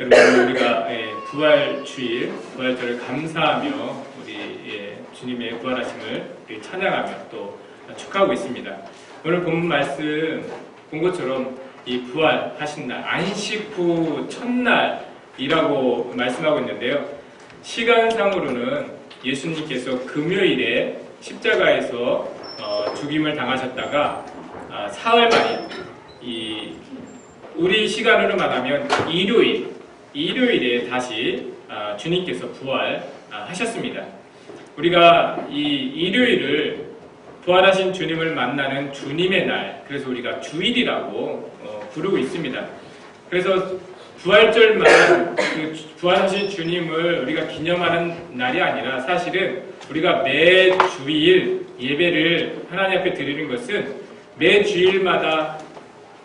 여러분 우리가 예, 부활 주일 부활절을 감사하며 우리 예, 주님의 부활하심을 찬양하며 또 축하하고 있습니다. 오늘 본 말씀 본 것처럼 이 부활하신 날 안식 후 첫날이라고 말씀하고 있는데요. 시간상으로는 예수님께서 금요일에 십자가에서 어, 죽임을 당하셨다가 아, 사흘 만에 이 우리 시간으로 말하면 일요일 일요일에 다시 아, 주님께서 부활하셨습니다. 우리가 이 일요일을 부활하신 주님을 만나는 주님의 날, 그래서 우리가 주일이라고 어, 부르고 있습니다. 그래서 부활절만 그 주- 부활하신 주님을 우리가 기념하는 날이 아니라 사실은 우리가 매 주일 예배를 하나님 앞에 드리는 것은 매 주일마다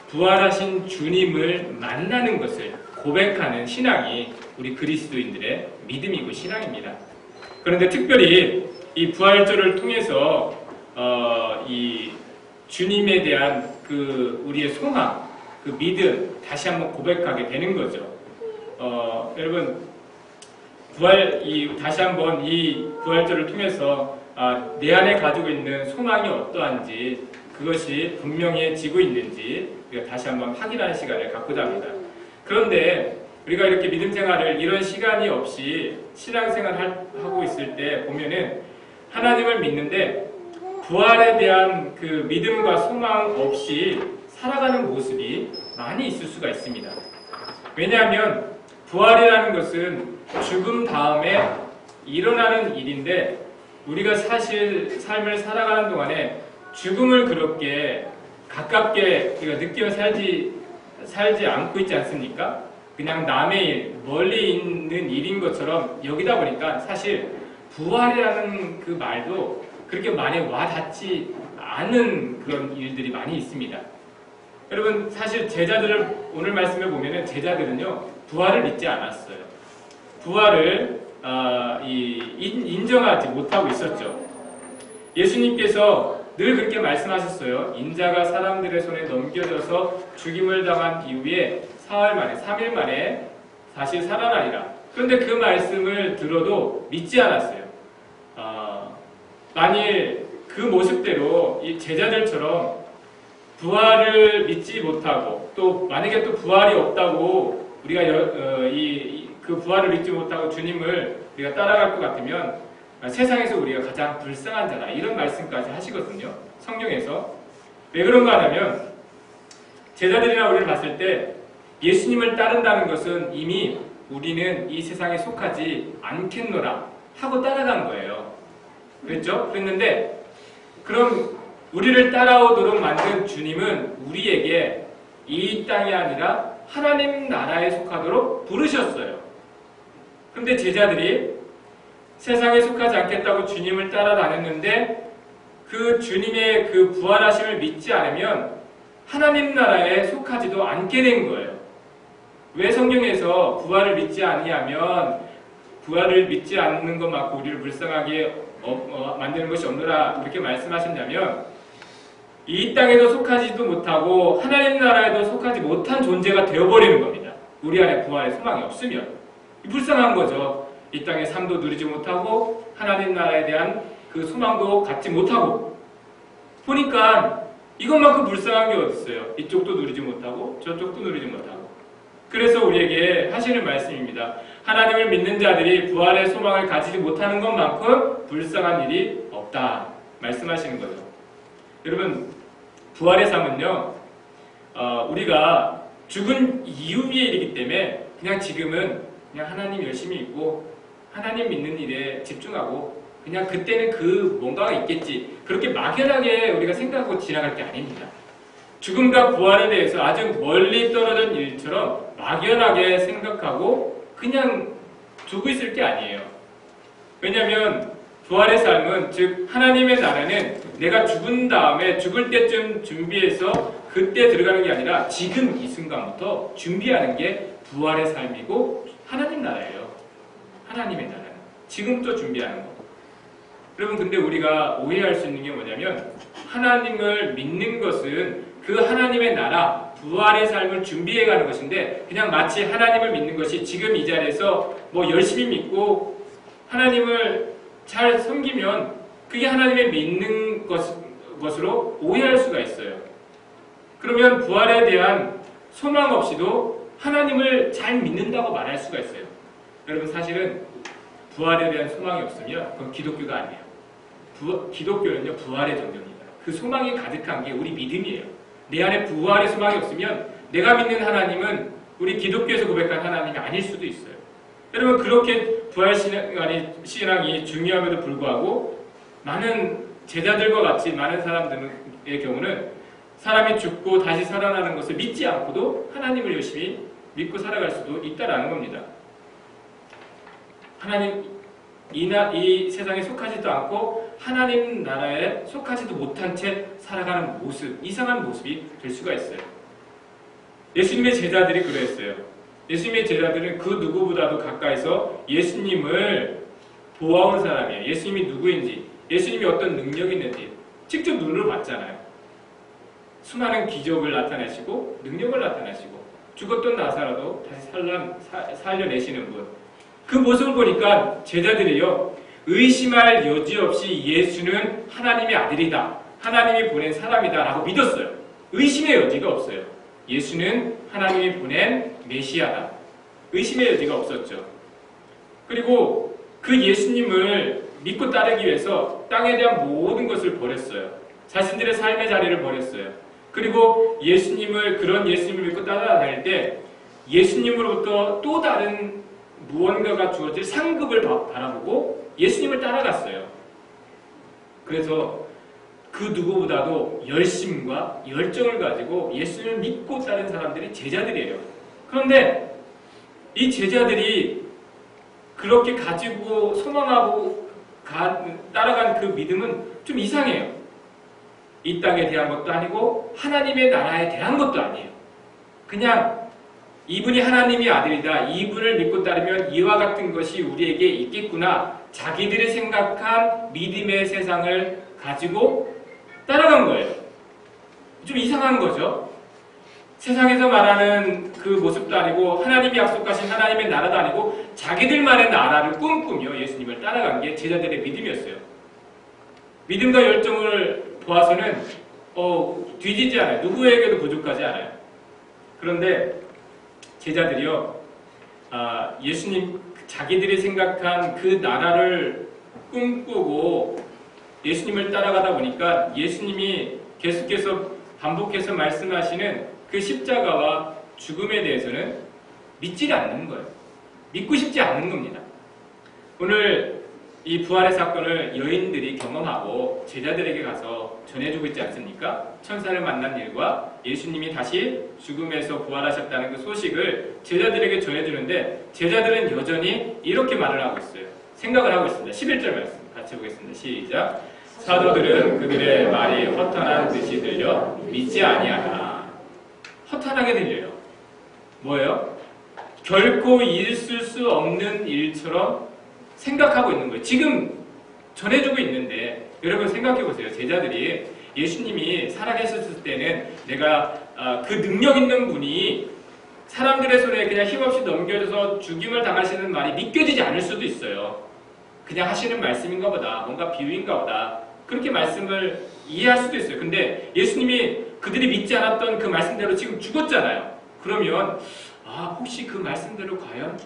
부활하신 주님을 만나는 것을 고백하는 신앙이 우리 그리스도인들의 믿음이고 신앙입니다. 그런데 특별히 이 부활절을 통해서 어, 이 주님에 대한 그 우리의 소망, 그 믿음 다시 한번 고백하게 되는 거죠. 어, 여러분 부활 이 다시 한번 이 부활절을 통해서 아, 내 안에 가지고 있는 소망이 어떠한지 그것이 분명해지고 있는지 우리가 다시 한번 확인하는 시간을 갖고자 합니다. 그런데 우리가 이렇게 믿음 생활을 이런 시간이 없이 신앙 생활을 하고 있을 때 보면은 하나님을 믿는데 부활에 대한 그 믿음과 소망 없이 살아가는 모습이 많이 있을 수가 있습니다. 왜냐하면 부활이라는 것은 죽음 다음에 일어나는 일인데 우리가 사실 삶을 살아가는 동안에 죽음을 그렇게 가깝게 우리가 느끼며 살지 살지 않고 있지 않습니까? 그냥 남의 일, 멀리 있는 일인 것처럼 여기다 보니까 사실 부활이라는 그 말도 그렇게 많이 와닿지 않은 그런 일들이 많이 있습니다. 여러분 사실 제자들을 오늘 말씀을 보면은 제자들은요 부활을 믿지 않았어요. 부활을 아, 이, 인- 인정하지 못하고 있었죠. 예수님께서 늘 그렇게 말씀하셨어요. 인자가 사람들의 손에 넘겨져서 죽임을 당한 이후에 사흘 만에, 3일 만에 다시 살아나리라. 그런데 그 말씀을 들어도 믿지 않았어요. 아, 만일 그 모습대로 이 제자들처럼 부활을 믿지 못하고 또 만약에 또 부활이 없다고 우리가 여- 어, 이, 이- 그 부활을 믿지 못하고 주님을 우리가 따라갈 것 같으면 아, 세상에서 우리가 가장 불쌍한 자다 이런 말씀까지 하시거든요 성경에서 왜 그런가 하면 제자들이나 우리를 봤을 때 예수님을 따른다는 것은 이미 우리는 이 세상에 속하지 않겠노라 하고 따라간 거예요 그랬죠? 그랬는데 그럼 우리를 따라오도록 만든 주님은 우리에게 이 땅이 아니라 하나님 나라에 속하도록 부르셨어요. 그런데 제자들이 세상에 속하지 않겠다고 주님을 따라다녔는데 그 주님의 그 부활하심을 믿지 않으면 하나님 나라에 속하지도 않게 된 거예요. 왜 성경에서 부활을 믿지 아니하면 부활을 믿지 않는 것만큼 우리를 불쌍하게 어- 어, 만드는 것이 없노라 이렇게 말씀하셨냐면 이 땅에도 속하지도 못하고 하나님 나라에도 속하지 못한 존재가 되어버리는 겁니다. 우리 안에 부활의 소망이 없으면 불쌍한 거죠. 이 땅의 삶도 누리지 못하고 하나님 나라에 대한 그 소망도 갖지 못하고 보니까 이것만큼 불쌍한 게 어딨어요. 이쪽도 누리지 못하고 저쪽도 누리지 못하고 그래서 우리에게 하시는 말씀입니다. 하나님을 믿는 자들이 부활의 소망을 가지지 못하는 것만큼 불쌍한 일이 없다. 말씀하시는 거죠. 여러분, 부활의 삶은요, 어, 우리가 죽은 이후의 일이기 때문에 그냥 지금은 그냥 하나님 열심히 믿고 하나님 믿는 일에 집중하고 그냥 그때는 그 뭔가가 있겠지. 그렇게 막연하게 우리가 생각하고 지나갈 게 아닙니다. 죽음과 부활에 대해서 아주 멀리 떨어진 일처럼 막연하게 생각하고 그냥 두고 있을 게 아니에요. 왜냐하면 부활의 삶은 즉 하나님의 나라는 내가 죽은 다음에 죽을 때쯤 준비해서 그때 들어가는 게 아니라 지금 이 순간부터 준비하는 게 부활의 삶이고 하나님 나라예요. 하나님의 나라는 지금부터 준비하는 거. 여러분 근데 우리가 오해할 수 있는 게 뭐냐면 하나님을 믿는 것은 그 하나님의 나라 부활의 삶을 준비해 가는 것인데 그냥 마치 하나님을 믿는 것이 지금 이 자리에서 뭐 열심히 믿고 하나님을 잘 섬기면 그게 하나님의 믿는 것, 것으로 오해할 수가 있어요. 그러면 부활에 대한 소망 없이도 하나님을 잘 믿는다고 말할 수가 있어요. 여러분 사실은 부활에 대한 소망이 없으면 그건 기독교가 아니에요. 부, 기독교는요 부활의 종교입니다. 그 소망이 가득한 게 우리 믿음이에요. 내 안에 부활의 소망이 없으면 내가 믿는 하나님은 우리 기독교에서 고백한 하나님이 아닐 수도 있어요. 여러분 그렇게 부활 신앙이, 신앙이 중요함에도 불구하고 많은 제자들과 같이 많은 사람들의 경우는 사람이 죽고 다시 살아나는 것을 믿지 않고도 하나님을 열심히 믿고 살아갈 수도 있다라는 겁니다. 하나님 이, 나, 이 세상에 속하지도 않고 하나님 나라에 속하지도 못한 채 살아가는 모습, 이상한 모습이 될 수가 있어요. 예수님의 제자들이 그랬어요. 예수님의 제자들은 그 누구보다도 가까이서 예수님을 보아온 사람이에요. 예수님이 누구인지, 예수님이 어떤 능력이 있는지 직접 눈으로 봤잖아요. 수많은 기적을 나타내시고 능력을 나타내시고 죽었던 나사라도 다시 살려, 살려내시는 분. 그 모습을 보니까 제자들이요. 의심할 여지 없이 예수는 하나님의 아들이다. 하나님이 보낸 사람이다. 라고 믿었어요. 의심의 여지가 없어요. 예수는 하나님이 보낸 메시아다. 의심의 여지가 없었죠. 그리고 그 예수님을 믿고 따르기 위해서 땅에 대한 모든 것을 버렸어요. 자신들의 삶의 자리를 버렸어요. 그리고 예수님을 그런 예수님을 믿고 따라다닐 때 예수님으로부터 또 다른 무언가가 주어질 상급을 바라보고 예수님을 따라갔어요. 그래서 그 누구보다도 열심과 열정을 가지고 예수님을 믿고 따른 사람들이 제자들이에요. 그런데 이 제자들이 그렇게 가지고 소망하고 가, 따라간 그 믿음은 좀 이상해요. 이 땅에 대한 것도 아니고 하나님의 나라에 대한 것도 아니에요. 그냥 이분이 하나님의 아들이다. 이분을 믿고 따르면 이와 같은 것이 우리에게 있겠구나. 자기들이 생각한 믿음의 세상을 가지고 따라간 거예요. 좀 이상한 거죠. 세상에서 말하는 그 모습도 아니고 하나님이 약속하신 하나님의 나라도 아니고 자기들만의 나라를 꿈꾸며 예수님을 따라간 게 제자들의 믿음이었어요. 믿음과 열정을 보아서는 어, 뒤지지 않아요. 누구에게도 부족하지 않아요. 그런데 제자들이요, 아, 예수님 자기들이 생각한 그 나라를 꿈꾸고 예수님을 따라가다 보니까 예수님이 계속해서 반복해서 말씀하시는 그 십자가와 죽음에 대해서는 믿지 않는 거예요. 믿고 싶지 않는 겁니다. 오늘 이 부활의 사건을 여인들이 경험하고 제자들에게 가서 전해주고 있지 않습니까? 천사를 만난 일과 예수님이 다시 죽음에서 부활하셨다는 그 소식을 제자들에게 전해주는데 제자들은 여전히 이렇게 말을 하고 있어요. 생각을 하고 있습니다. 11절 말씀 같이 보겠습니다. 시작. 사도들은 그들의 말이 허탄한 듯이 들려 믿지 아니하나. 허탄하게 들려요. 뭐예요? 결코 있을 수 없는 일처럼 생각하고 있는 거예요. 지금 전해주고 있는데 여러분 생각해 보세요. 제자들이 예수님이 살아계셨을 때는 내가 어, 그 능력 있는 분이 사람들의 손에 그냥 힘없이 넘겨져서 죽임을 당하시는 말이 믿겨지지 않을 수도 있어요. 그냥 하시는 말씀인가 보다. 뭔가 비유인가 보다. 그렇게 말씀을 이해할 수도 있어요. 근데 예수님이 그들이 믿지 않았던 그 말씀대로 지금 죽었잖아요. 그러면 아 혹시 그 말씀대로 과연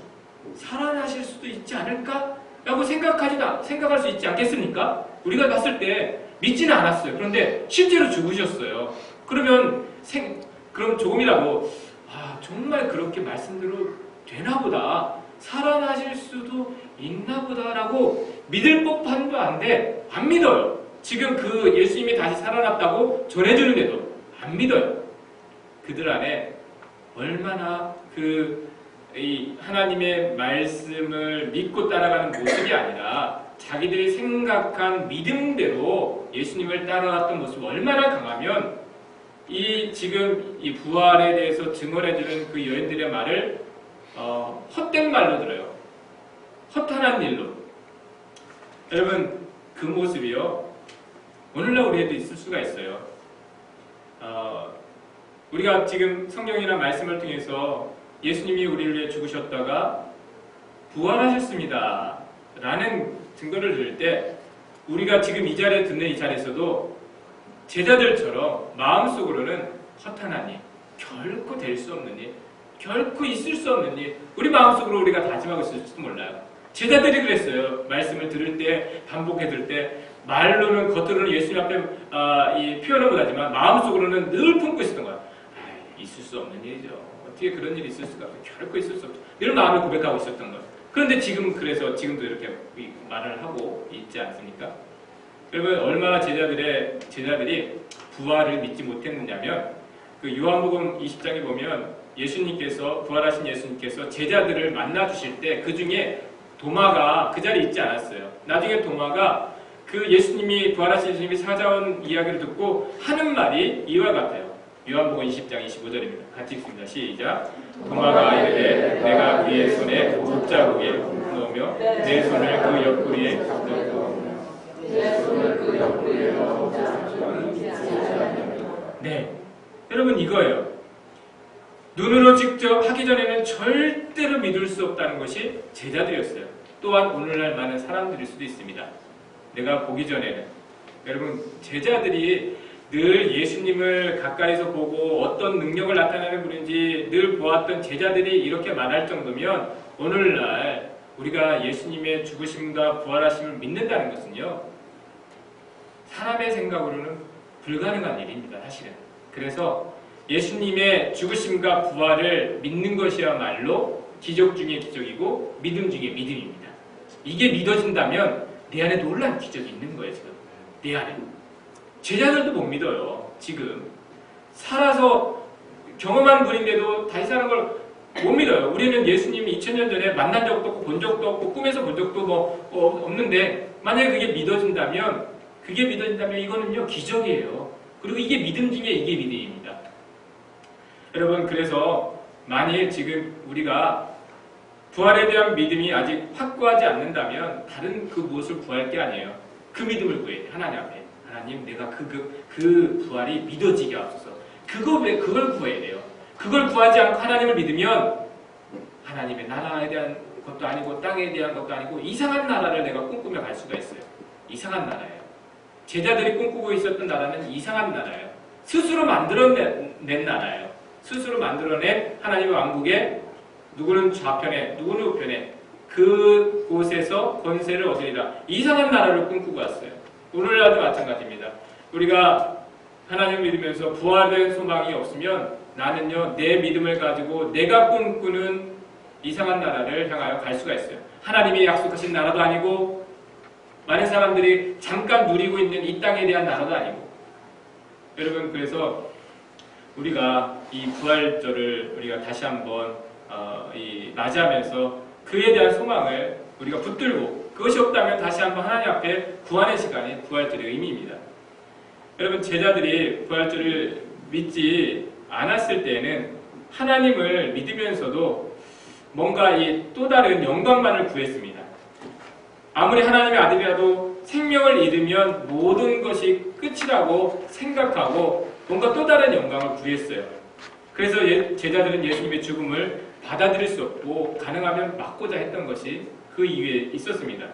살아나실 수도 있지 않을까? 라고 생각하지도, 생각할 수 있지 않겠습니까? 우리가 봤을 때 믿지는 않았어요. 그런데 실제로 죽으셨어요. 그러면 생, 그럼 조금이라도, 아, 정말 그렇게 말씀대로 되나 보다. 살아나실 수도 있나 보다라고 믿을 법한도 한데, 안 믿어요. 지금 그 예수님이 다시 살아났다고 전해주는데도 안 믿어요. 그들 안에 얼마나 그 이 하나님의 말씀을 믿고 따라가는 모습이 아니라 자기들이 생각한 믿음대로 예수님을 따라갔던 모습이 얼마나 강하면 이 지금 이 부활에 대해서 증언해주는 그 여인들의 말을 어, 헛된 말로 들어요. 허탄한 일로. 여러분 그 모습이요. 오늘날 우리에도 있을 수가 있어요. 어, 우리가 지금 성경이나 말씀을 통해서 예수님이 우리를 위해 죽으셨다가 부활하셨습니다. 라는 증거를 들을 때 우리가 지금 이 자리에 듣는 이 자리에서도 제자들처럼 마음속으로는 허탄하니 결코 될 수 없는 일, 결코 있을 수 없는 일, 우리 마음속으로 우리가 다짐하고 있을지도 몰라요. 제자들이 그랬어요. 말씀을 들을 때, 반복해 들을 때, 말로는 겉으로는 예수님 앞에 아, 이 표현을 못하지만 마음속으로는 늘 품고 있었던 거야. 아이, 있을 수 없는 일이죠. 어떻게 그런 일이 있을 수가. 결코 있을 수 없죠. 이런 마음을 고백하고 있었던 거예요. 그런데 지금 그래서 지금도 이렇게 이 말을 하고 있지 않습니까? 여러분 얼마나 제자들의 제자들이 부활을 믿지 못했느냐면 그 요한복음 20장에 보면 예수님께서 부활하신 예수님께서 제자들을 만나 주실 때 그 중에 도마가 그 자리에 있지 않았어요. 나중에 도마가 그 예수님이 부활하신 예수님이 찾아온 이야기를 듣고 하는 말이 이와 같아요. 요한복음 20장 25절입니다. 같이 읽습니다. 시작. 도마가 이르되 내가 그의 손에 옷자국에 넣으며 내 손을 그 옆구리에 넣고 네. 여러분 이거예요. 눈으로 직접 하기 전에는 절대로 믿을 수 없다는 것이 제자들이었어요. 또한 오늘날 많은 사람들일 수도 있습니다. 내가 보기 전에는 여러분 제자들이 늘 예수님을 가까이서 보고 어떤 능력을 나타내는 분인지 늘 보았던 제자들이 이렇게 말할 정도면 오늘날 우리가 예수님의 죽으심과 부활하심을 믿는다는 것은요 사람의 생각으로는 불가능한 일입니다 사실은. 그래서 예수님의 죽으심과 부활을 믿는 것이야말로 기적 중의 기적이고 믿음 중의 믿음입니다. 이게 믿어진다면 내 안에 놀란 기적이 있는 거예요 지금. 내 안에 제자들도 못 믿어요. 지금 살아서 경험한 분인데도 다시 사는 걸 못 믿어요. 우리는 예수님이 2000년 전에 만난 적도 없고 본 적도 없고 꿈에서 본 적도 뭐 어, 없는데 만약에 그게 믿어진다면 그게 믿어진다면 이거는요 기적이에요. 그리고 이게 믿음 중에 이게 믿음입니다. 여러분 그래서 만일 지금 우리가 부활에 대한 믿음이 아직 확고하지 않는다면 다른 그 무엇을 구할 게 아니에요. 그 믿음을 구해야 돼 하나님 앞에. 하나님 내가 그, 그, 그 부활이 믿어지게 하소서. 그거 왜 그걸 구해야 돼요. 그걸 구하지 않고 하나님을 믿으면 하나님의 나라에 대한 것도 아니고 땅에 대한 것도 아니고 이상한 나라를 내가 꿈꾸며 갈 수가 있어요. 이상한 나라예요. 제자들이 꿈꾸고 있었던 나라는 이상한 나라예요. 스스로 만들어낸 나라예요. 스스로 만들어낸 하나님의 왕국에 누구는 좌편에 누구는 우편에 그곳에서 권세를 얻으리라. 이상한 나라를 꿈꾸고 왔어요. 오늘날도 마찬가지입니다. 우리가 하나님 믿으면서 부활된 소망이 없으면 나는요 내 믿음을 가지고 내가 꿈꾸는 이상한 나라를 향하여 갈 수가 있어요. 하나님이 약속하신 나라도 아니고 많은 사람들이 잠깐 누리고 있는 이 땅에 대한 나라도 아니고 여러분 그래서 우리가 이 부활절을 우리가 다시 한번 어, 이 맞이하면서 그에 대한 소망을 우리가 붙들고 그것이 없다면 다시 한번 하나님 앞에 구하는 시간이 부활절의 의미입니다. 여러분 제자들이 부활절을 믿지 않았을 때에는 하나님을 믿으면서도 뭔가 이 또 다른 영광만을 구했습니다. 아무리 하나님의 아들이라도 생명을 잃으면 모든 것이 끝이라고 생각하고 뭔가 또 다른 영광을 구했어요. 그래서 예, 제자들은 예수님의 죽음을 받아들일 수 없고 가능하면 막고자 했던 것이 그 이유에 있었습니다.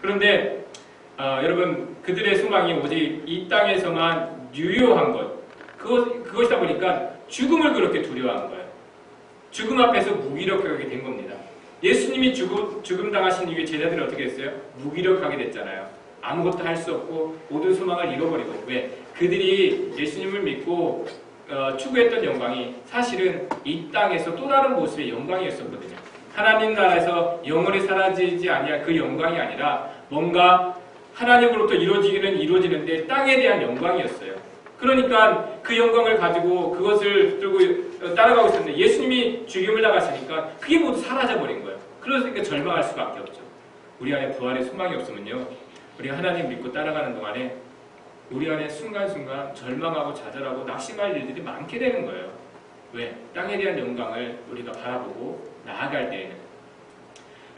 그런데 어, 여러분 그들의 소망이 오직 이 땅에서만 유효한 것 그것, 그것이다 보니까 죽음을 그렇게 두려워한 거예요. 죽음 앞에서 무기력하게 된 겁니다. 예수님이 죽음, 죽음 당하신 이후에 제자들이 어떻게 했어요? 무기력하게 됐잖아요. 아무것도 할 수 없고 모든 소망을 잃어버리고 왜? 그들이 예수님을 믿고 어, 추구했던 영광이 사실은 이 땅에서 또 다른 모습의 영광이었었거든요. 하나님 나라에서 영원히 사라지지 아니할 그 영광이 아니라 뭔가 하나님으로부터 이루어지기는 이루어지는데 땅에 대한 영광이었어요. 그러니까 그 영광을 가지고 그것을 들고 따라가고 있었는데 예수님이 죽임을 당하시니까 그게 모두 사라져버린 거예요. 그러니까 절망할 수밖에 없죠. 우리 안에 부활의 소망이 없으면요. 우리 하나님 믿고 따라가는 동안에 우리 안에 순간순간 절망하고 좌절하고 낙심할 일들이 많게 되는 거예요. 왜? 땅에 대한 영광을 우리가 바라보고 나아갈 때에는.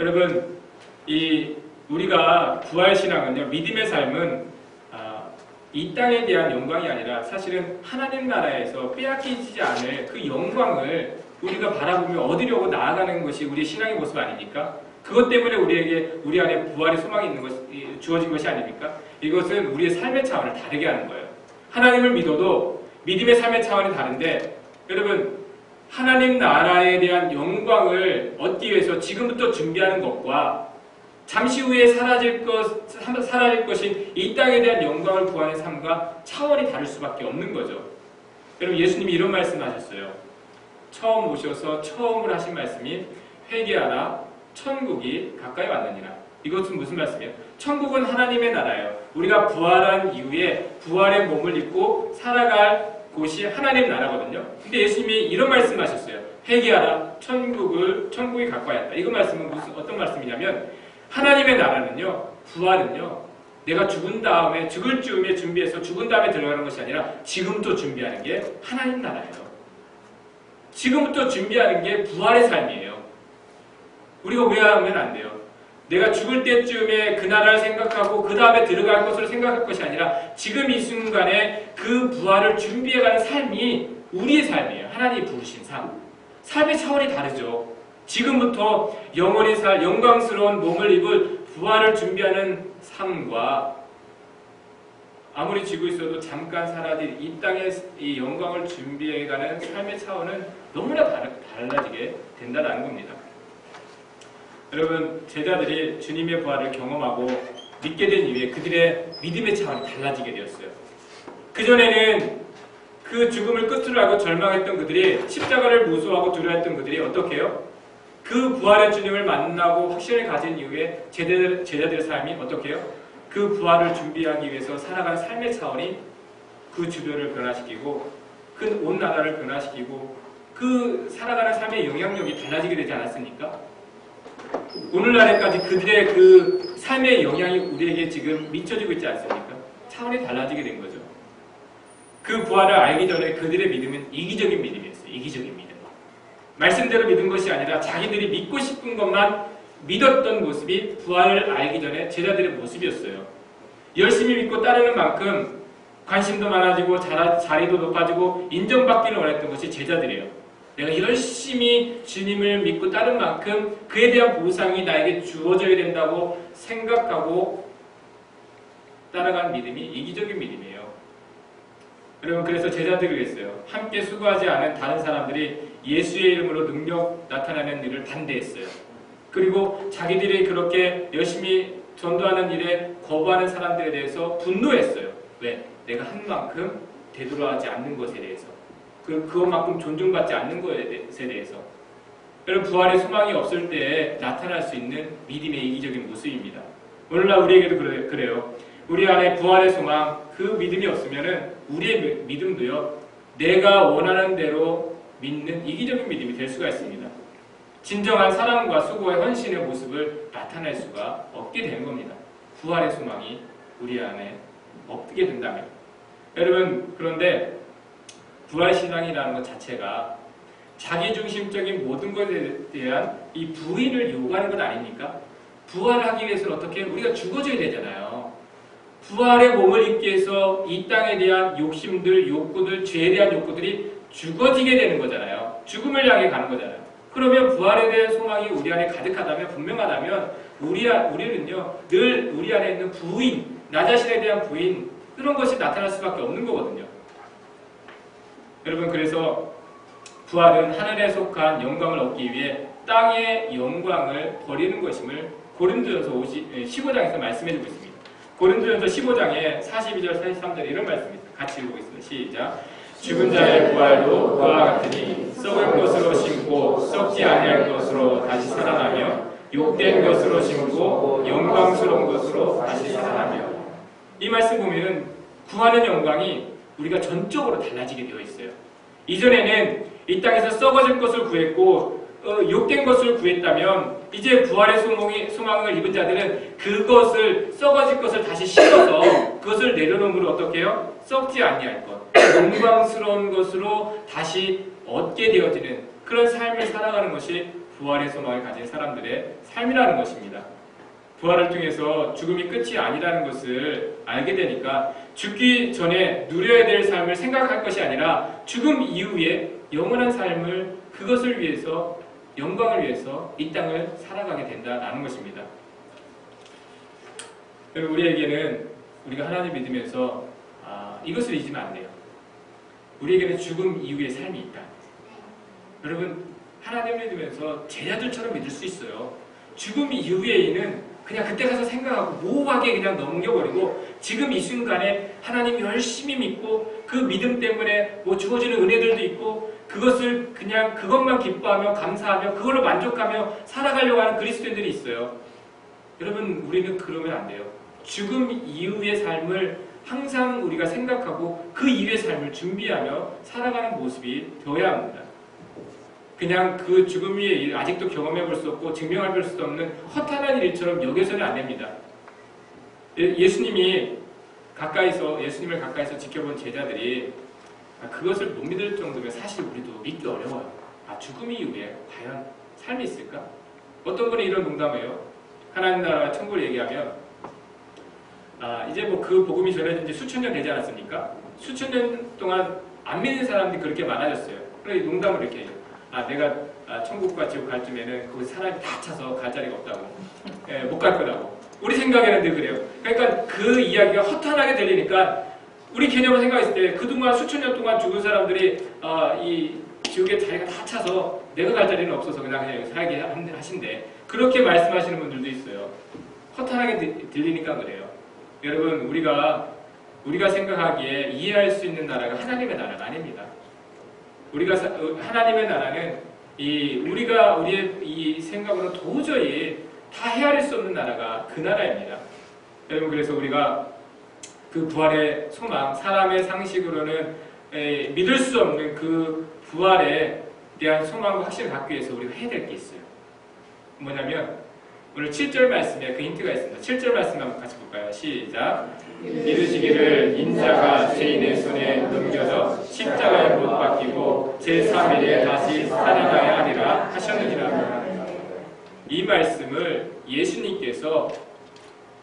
여러분, 이 우리가 부활 신앙은요, 믿음의 삶은 아, 이 땅에 대한 영광이 아니라 사실은 하나님 나라에서 빼앗기지 않을 그 영광을 우리가 바라보며 얻으려고 나아가는 것이 우리의 신앙의 모습 아닙니까? 그것 때문에 우리에게 우리 안에 부활의 소망이 있는 것 주어진 것이 아닙니까? 이것은 우리의 삶의 차원을 다르게 하는 거예요. 하나님을 믿어도 믿음의 삶의 차원이 다른데 여러분 하나님 나라에 대한 영광을 얻기 위해서 지금부터 준비하는 것과 잠시 후에 사라질 것 사라질 것인 이 땅에 대한 영광을 구하는 삶과 차원이 다를 수밖에 없는 거죠. 여러분 예수님이 이런 말씀하셨어요. 처음 오셔서 처음으로 하신 말씀이 회개하라 천국이 가까이 왔느니라. 이것은 무슨 말씀이에요? 천국은 하나님의 나라예요. 우리가 부활한 이후에 부활의 몸을 입고 살아갈 곳이 하나님 나라거든요. 근데 예수님이 이런 말씀하셨어요. 회개하라 천국을 천국이 가까이 왔다. 이거 말씀은 무슨 어떤 말씀이냐면 하나님의 나라는요. 부활은요. 내가 죽은 다음에 죽을 즈음에 준비해서 죽은 다음에 들어가는 것이 아니라 지금부터 준비하는 게 하나님 나라예요. 지금부터 준비하는 게 부활의 삶이에요. 우리가 오해하면 안 돼요. 내가 죽을 때쯤에 그 나라를 생각하고 그 다음에 들어갈 것을 생각할 것이 아니라 지금 이 순간에 그 부활을 준비해가는 삶이 우리의 삶이에요. 하나님이 부르신 삶. 삶의 차원이 다르죠. 지금부터 영원히 살 영광스러운 몸을 입을 부활을 준비하는 삶과 아무리 지고 있어도 잠깐 사라질 이 땅의 이 영광을 준비해가는 삶의 차원은 너무나 달라지게 된다는 겁니다. 여러분 제자들이 주님의 부활을 경험하고 믿게 된 이후에 그들의 믿음의 차원이 달라지게 되었어요. 그 전에는 그 죽음을 끝으로 하고 절망했던 그들이 십자가를 무서워하고 두려워했던 그들이 어떻게 해요? 그 부활의 주님을 만나고 확신을 가진 이후에 제자들, 제자들의 삶이 어떻게 해요? 그 부활을 준비하기 위해서 살아가는 삶의 차원이 그 주변을 변화시키고 그 온 나라를 변화시키고 그 살아가는 삶의 영향력이 달라지게 되지 않았습니까? 오늘날에까지 그들의 그 삶의 영향이 우리에게 지금 미쳐지고 있지 않습니까? 차원이 달라지게 된 거죠. 그 부활을 알기 전에 그들의 믿음은 이기적인 믿음이었어요. 이기적인 믿음. 말씀대로 믿은 것이 아니라 자기들이 믿고 싶은 것만 믿었던 모습이 부활을 알기 전에 제자들의 모습이었어요. 열심히 믿고 따르는 만큼 관심도 많아지고 자리도 높아지고 인정받기를 원했던 것이 제자들이에요. 내가 열심히 주님을 믿고 따른 만큼 그에 대한 보상이 나에게 주어져야 된다고 생각하고 따라간 믿음이 이기적인 믿음이에요. 여러분 그래서 제자들이 그랬어요. 함께 수고하지 않은 다른 사람들이 예수의 이름으로 능력 나타나는 일을 반대했어요. 그리고 자기들이 그렇게 열심히 전도하는 일에 거부하는 사람들에 대해서 분노했어요. 왜? 내가 한 만큼 되돌아가지 않는 것에 대해서. 그, 그것만큼 존중받지 않는 것에 대해서. 여러분, 부활의 소망이 없을 때 나타날 수 있는 믿음의 이기적인 모습입니다. 오늘날 우리에게도 그래, 그래요. 우리 안에 부활의 소망, 그 믿음이 없으면은 우리의 믿음도요, 내가 원하는 대로 믿는 이기적인 믿음이 될 수가 있습니다. 진정한 사랑과 수고의 헌신의 모습을 나타낼 수가 없게 되는 겁니다. 부활의 소망이 우리 안에 없게 된다면. 여러분, 그런데 부활신앙이라는 것 자체가 자기중심적인 모든 것에 대한 이 부인을 요구하는 것 아닙니까? 부활하기 위해서는 어떻게 우리가 죽어져야 되잖아요. 부활의 몸을 입기 위해서 이 땅에 대한 욕심들, 욕구들, 죄에 대한 욕구들이 죽어지게 되는 거잖아요. 죽음을 향해 가는 거잖아요. 그러면 부활에 대한 소망이 우리 안에 가득하다면, 분명하다면, 우리, 우리는요, 늘 우리 안에 있는 부인, 나 자신에 대한 부인, 그런 것이 나타날 수밖에 없는 거거든요. 여러분 그래서 부활은 하늘에 속한 영광을 얻기 위해 땅의 영광을 버리는 것임을 고린도전서 15장에서 말씀해주고 있습니다. 고린도전서 15장에 42절 43절 이런 말씀입니다. 같이 읽어보겠습니다. 시작. 죽은 자의 부활도 그와 같으니 썩을 것으로 심고 썩지 아니할 것으로 다시 살아나며 욕된 것으로 심고 영광스러운 것으로 다시 살아나며 이 말씀 보면은 구하는 영광이 우리가 전적으로 달라지게 되어 있어요. 이전에는 이 땅에서 썩어질 것을 구했고 어, 욕된 것을 구했다면 이제 부활의 소망이, 소망을 입은 자들은 그것을 썩어질 것을 다시 심어서 그것을 내려놓음으로 어떻게 해요? 썩지 아니할 것, 영광스러운 것으로 다시 얻게 되어지는 그런 삶을 살아가는 것이 부활의 소망을 가진 사람들의 삶이라는 것입니다. 부활을 통해서 죽음이 끝이 아니라는 것을 알게 되니까 죽기 전에 누려야 될 삶을 생각할 것이 아니라 죽음 이후에 영원한 삶을 그것을 위해서 영광을 위해서 이 땅을 살아가게 된다라는 것입니다. 우리에게는 우리가 하나님 믿으면서 아, 이것을 잊으면 안 돼요. 우리에게는 죽음 이후의 삶이 있다. 여러분 하나님 믿으면서 제자들처럼 믿을 수 있어요. 죽음 이후에는 그냥 그때 가서 생각하고 모호하게 그냥 넘겨버리고 지금 이 순간에 하나님 열심히 믿고 그 믿음 때문에 뭐 주어지는 은혜들도 있고 그것을 그냥 그것만 기뻐하며 감사하며 그걸로 만족하며 살아가려고 하는 그리스도인들이 있어요. 여러분 우리는 그러면 안 돼요. 죽음 이후의 삶을 항상 우리가 생각하고 그 이후의 삶을 준비하며 살아가는 모습이 되어야 합니다. 그냥 그 죽음의 일, 아직도 경험해 볼 수 없고 증명해 볼 수 없는 허탄한 일처럼 여겨서는 안 됩니다. 예, 수님이 가까이서, 예수님을 가까이서 지켜본 제자들이 아, 그것을 못 믿을 정도면 사실 우리도 믿기 어려워요. 아, 죽음 이후에 과연 삶이 있을까? 어떤 분이 이런 농담해요. 하나님 나라 천국을 얘기하면 아, 이제 뭐 그 복음이 전해진 지 수천 년 되지 않았습니까? 수천 년 동안 안 믿는 사람들이 그렇게 많아졌어요. 그래서 농담을 이렇게 해요. 아, 내가 아, 천국과 지옥 갈 쯤에는 거기 사람이 다 차서 갈 자리가 없다고. 예, 못 갈 거라고. 우리 생각에는 늘 그래요. 그러니까 그 이야기가 허탄하게 들리니까 우리 개념을 생각했을 때 그동안 수천 년 동안 죽은 사람들이 아, 이 지옥에 자리가 다 차서 내가 갈 자리는 없어서 그냥 그냥 살게 한- 하신대. 그렇게 말씀하시는 분들도 있어요. 허탄하게 들- 들리니까 그래요. 여러분 우리가 우리가 생각하기에 이해할 수 있는 나라가 하나님의 나라가 아닙니다. 우리가 사- 어, 하나님의 나라는 이 우리가 우리의 이 생각으로 도저히 다 헤아릴 수 없는 나라가 그 나라입니다. 여러분 그래서 우리가 그 부활의 소망, 사람의 상식으로는 에, 믿을 수 없는 그 부활에 대한 소망과 확신을 갖기 위해서 우리가 해야 될 게 있어요. 뭐냐면 오늘 7절 말씀에 그 힌트가 있습니다. 7절 말씀 한번 같이 볼까요? 시작. 믿으시기를 인자가 죄인의 손에 넘겨져 십자가에 못 박히고 제3일에 다시 살아나야 하리라 하셨느니라. 이 말씀을 예수님께서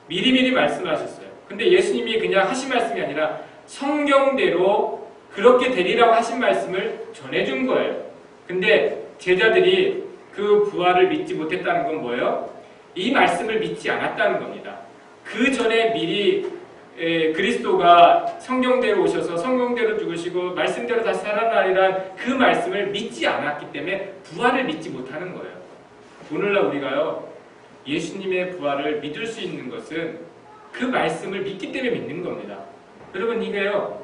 미리미리 말씀하셨어요. 근데 예수님이 그냥 하신 말씀이 아니라 성경대로 그렇게 되리라고 하신 말씀을 전해준 거예요. 근데 제자들이 그 부활을 믿지 못했다는 건 뭐예요? 이 말씀을 믿지 않았다는 겁니다. 그 전에 미리 에, 그리스도가 성경대로 오셔서 성경대로 죽으시고 말씀대로 다시 살아나리란 그 말씀을 믿지 않았기 때문에 부활을 믿지 못하는 거예요. 오늘날 우리가요 예수님의 부활을 믿을 수 있는 것은 그 말씀을 믿기 때문에 믿는 겁니다. 여러분 이게요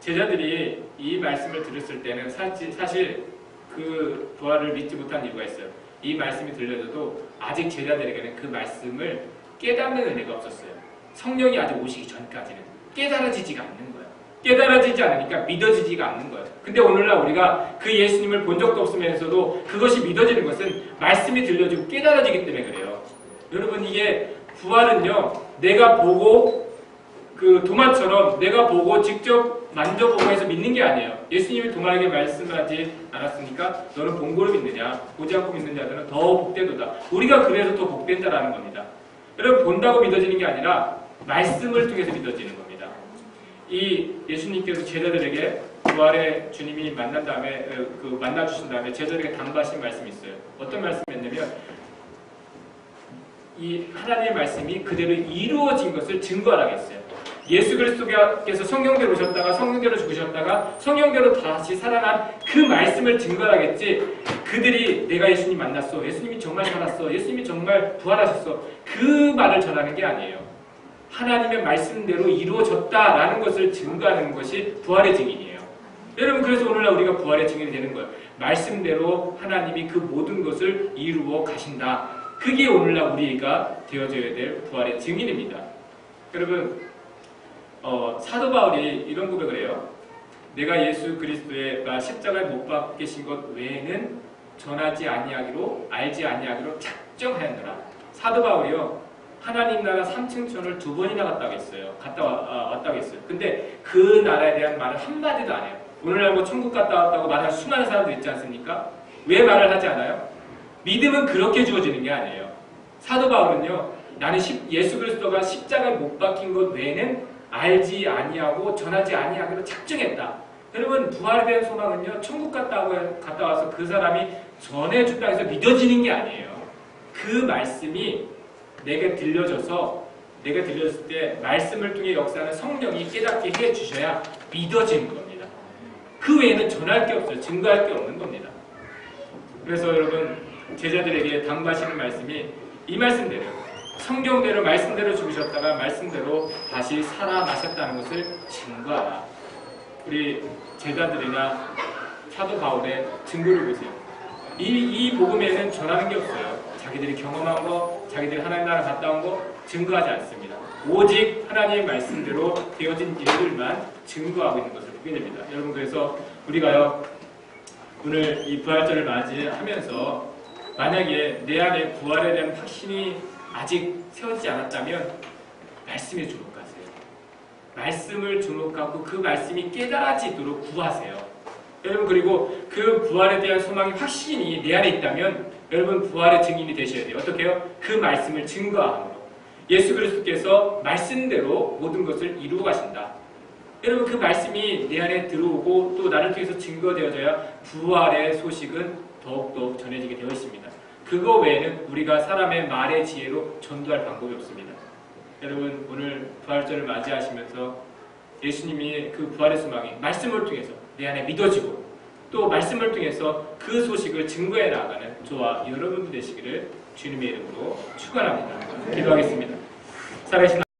제자들이 이 말씀을 들었을 때는 사실, 사실 그 부활을 믿지 못한 이유가 있어요. 이 말씀이 들려줘도 아직 제자들에게는 그 말씀을 깨닫는 은혜가 없었어요. 성령이 아직 오시기 전까지는 깨달아지지가 않는 거예요. 깨달아지지 않으니까 믿어지지가 않는 거예요. 근데 오늘날 우리가 그 예수님을 본 적도 없으면서도 그것이 믿어지는 것은 말씀이 들려지고 깨달아지기 때문에 그래요. 여러분 이게 부활은요 내가 보고 그 도마처럼 내가 보고 직접 만져보고 해서 믿는 게 아니에요. 예수님이 도마에게 말씀하지 않았습니까? 너는 본고를 믿느냐? 보지 않고 믿는 자들은 더 복되도다. 우리가 그래서 더 복된 자라는 겁니다. 여러분 본다고 믿어지는 게 아니라 말씀을 통해서 믿어지는 겁니다. 이 예수님께서 제자들에게 부활의 주님이 만난 다음에 어, 그 만나 주신 다음에 제자들에게 당부하신 말씀이 있어요. 어떤 말씀이었냐면 이 하나님의 말씀이 그대로 이루어진 것을 증거하라겠어요. 예수 그리스도께서 성경대로 오셨다가 성경대로 죽으셨다가 성경대로 다시 살아난 그 말씀을 증거하겠지 그들이 내가 예수님 만났어 예수님이 정말 살았어 예수님이 정말 부활하셨어 그 말을 전하는 게 아니에요 하나님의 말씀대로 이루어졌다라는 것을 증거하는 것이 부활의 증인이에요 여러분 그래서 오늘날 우리가 부활의 증인이 되는 거예요 말씀대로 하나님이 그 모든 것을 이루어 가신다 그게 오늘날 우리가 되어져야 될 부활의 증인입니다 여러분 어, 사도 바울이 이런 고백을 해요. 내가 예수 그리스도의 십자가에 못 박히신 것 외에는 전하지 아니하기로 알지 아니하기로 작정하였노라. 사도 바울이요. 하나님 나라 3층천을 두 번이나 갔다 오겠어요. 갔다 와, 아, 왔다 오겠어요. 근데 그 나라에 대한 말을 한마디도 안 해요. 오늘날 뭐 천국 갔다 왔다고 말하는 수많은 사람들 있지 않습니까? 왜 말을 하지 않아요? 믿음은 그렇게 주어지는 게 아니에요. 사도 바울은요, 나는 십- 예수 그리스도가 십자가에 못 박힌 것 외에는 알지 아니하고 전하지 아니하기로 작정했다. 여러분 부활에 대한 소망은요, 천국 갔다, 오- 갔다 와서 그 사람이 전해준다 해서 믿어지는 게 아니에요. 그 말씀이 내게 들려져서 내가 들렸을 때 말씀을 통해 역사하는 성령이 깨닫게 해 주셔야 믿어지는 겁니다. 그 외에는 전할 게 없어요. 증거할 게 없는 겁니다. 그래서 여러분 제자들에게 당부하시는 말씀이 이 말씀대로 성경대로 말씀대로 죽으셨다가 말씀대로 다시 살아나셨다는 것을 증거하라. 우리 제자들이나 사도 바울의 증거를 보세요. 이, 이 복음에는 전하는 게 없어요. 자기들이 경험한 거, 자기들이 하나님 나라 갔다 온 거 증거하지 않습니다. 오직 하나님의 말씀대로 되어진 일들만 증거하고 있는 것을 보게 됩니다. 여러분 그래서 우리가요 오늘 이 부활절을 맞이하면서 만약에 내 안에 부활에 대한 확신이 아직 세워지지 않았다면 말씀에 주목하세요. 말씀을 주목하고 그 말씀이 깨달아지도록 구하세요. 여러분 그리고 그 부활에 대한 소망이 확신이 내 안에 있다면 여러분 부활의 증인이 되셔야 돼요. 어떻게요? 그 말씀을 증거함으로. 예수 그리스도께서 말씀대로 모든 것을 이루어 가신다. 여러분 그 말씀이 내 안에 들어오고 또 나를 통해서 증거되어져야 부활의 소식은 더욱더 전해지게 되어 있습니다. 그거 외에는 우리가 사람의 말의 지혜로 전도할 방법이 없습니다. 여러분 오늘 부활절을 맞이하시면서 예수님이 그 부활의 소망이 말씀을 통해서 내 안에 믿어지고 또 말씀을 통해서 그 소식을 증거해 나가는 저와 여러분들 되시기를 주님의 이름으로 축원합니다. 기도하겠습니다. 살아계신